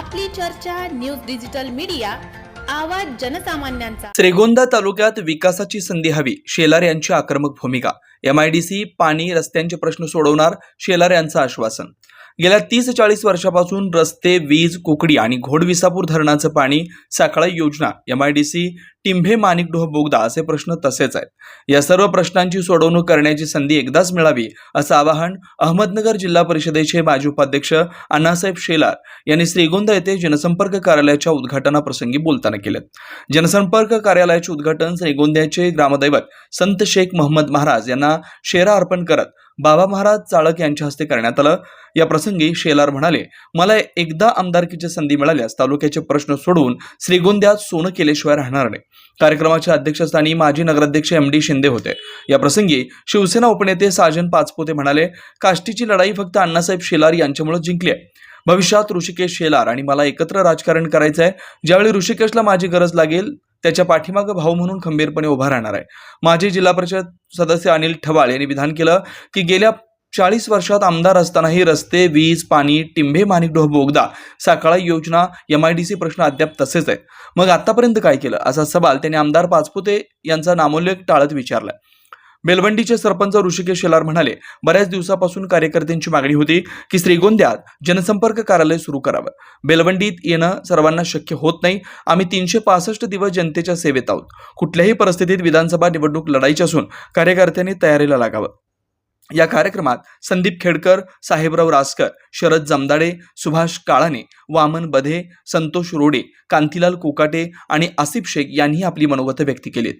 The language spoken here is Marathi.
आपली चर्चा न्यूज डिजिटल मीडिया आवाज जनसामान्यांचा. श्रीगोंदा तालुक्यात विकासाची संधी हवी शेलार यांची आक्रमक भूमिका. एमआयडीसी पाणी रस्त्यांचे प्रश्न सोडवणार शेलार यांचं आश्वासन. गेल्या तीस चाळीस वर्षापासून रस्ते वीज कोकडी आणि घोडविसापूर धरणाचं पाणी साखळा योजना एम आयडीसी टिंभे माणिकडोह बोगदा असे प्रश्न तसेच आहेत. या सर्व प्रश्नांची सोडवणूक करण्याची संधी एकदाच मिळावी असं आवाहन अहमदनगर जिल्हा परिषदेचे माजी उपाध्यक्ष अण्णासाहेब शेलार यांनी श्रीगोंदा येथे जनसंपर्क कार्यालयाच्या उद्घाटनाप्रसंगी बोलताना केले. जनसंपर्क कार्यालयाचे उद्घाटन श्रीगोंद्याचे ग्रामदैवत संत शेख मोहम्मद महाराज यांना शेरा अर्पण करत बाबा महाराज चाळक यांच्या हस्ते करण्यात आलं. या प्रसंगी शेलार म्हणाले मला एकदा आमदारकीची संधी मिळाल्यास तालुक्याचे प्रश्न सोडवून श्रीगोंद्यात सोनं केल्याशिवाय राहणार नाही कार्यक्रमाच्या अध्यक्षस्थानी माजी नगराध्यक्ष एम डी शिंदे होते. या प्रसंगी शिवसेना उपनेते साजन पाचपोते म्हणाले काष्टीची लढाई फक्त अण्णासाहेब शेलार यांच्यामुळे जिंकली आहे. भविष्यात ऋषिकेश शेलार आणि मला एकत्र राजकारण करायचं आहे ज्यावेळी ऋषिकेशला माझी गरज लागेल त्याच्या पाठीमागं भाऊ म्हणून खंबीरपणे उभा राहणार आहे. माजी जिल्हा परिषद सदस्य अनिल ठवाळ यांनी विधान केलं की गेल्या चाळीस वर्षात आमदार असतानाही रस्ते वीज पाणी टिंभे माणिकडोह बोगदा साकाळा योजना एम आय डी सी प्रश्न अद्याप तसेच आहेत. मग आतापर्यंत काय केलं? असा सवाल त्यांनी आमदार पाचपुते यांचा नामोल्लेख टाळत विचारला. बेलवंडीचे सरपंच ऋषिकेश शेलार म्हणाले बऱ्याच दिवसापासून कार्यकर्त्यांची मागणी होती की श्रीगोंद्यात जनसंपर्क कार्यालय सुरू करावं. बेलवंडीत येणं सर्वांना शक्य होत नाही. आम्ही तीनशे पासष्ट दिवस जनतेच्या सेवेत आहोत. कुठल्याही परिस्थितीत विधानसभा निवडणूक लढायची असून कार्यकर्त्यांनी तयारीला लागावं. या कार्यक्रमात संदीप खेडकर साहेबराव रासकर शरद जमदाडे सुभाष काळाने वामन बधे संतोष रोडे कांतीलाल कोकाटे आणि आसिफ शेख यांनी आपली मनोगत व्यक्त केलीत.